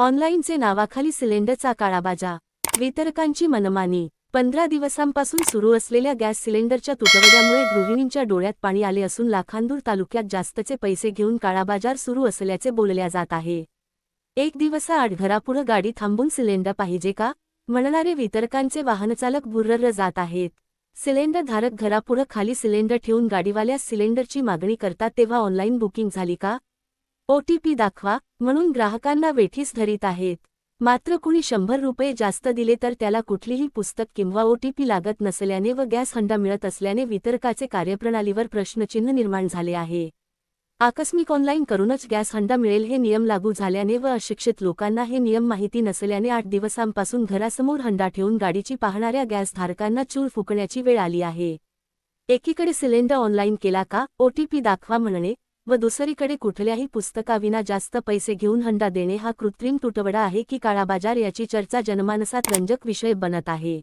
ऑनलाईनचे नावाखाली सिलेंडरचा काळाबाजा वितरकांची मनमानी पंधरा दिवसांपासून सुरू असलेल्या गॅस सिलेंडरच्या तुटवड्यामुळे गृहिणींच्या डोळ्यात पाणी आले असून लाखांदूर तालुक्यात जास्तचे पैसे घेऊन काळाबाजार सुरू असल्याचे बोलल्या जात आहे. एक दिवसाआड घरापुढं गाडी थांबून सिलेंडर पाहिजे का? म्हणणारे वितरकांचे वाहनचालक भुर्रर जात आहेत. सिलेंडर धारक घरापुढं खाली सिलेंडर ठेवून गाडीवाल्यास सिलेंडरची मागणी करतात तेव्हा ऑनलाईन बुकिंग झाली का? ओटीपी दाखवा म्हणून ग्राहकांना वेठीस धरीत आहेत. मात्र कुणी शंभर रुपये जास्त दिले तर त्याला कुठलीही पुस्तक किंवा ओटीपी लागत नसल्याने व गॅस हंडा मिळत असल्याने वितरकाचे कार्यप्रणालीवर प्रश्नचिन्ह निर्माण झाले आहे. आकस्मिक ऑनलाईन करूनच गॅस हंडा मिळेल हे नियम लागू झाल्याने व अशिक्षित लोकांना हे नियम माहिती नसल्याने आठ दिवसांपासून घरासमोर हंडा ठेवून गाडीची पाहणाऱ्या गॅसधारकांना चूर फुकण्याची वेळ आली आहे. एकीकडे सिलेंडर ऑनलाईन केला का ओटीपी दाखवा म्हणणे व दुसरीकडे कुठल्याही पुस्तकाविना जास्त पैसे घेऊन हंडा देणे हा कृत्रिम तुटवडा आहे की काळाबाजार याची चर्चा जनमानसात रंजक विषय बनत आहे.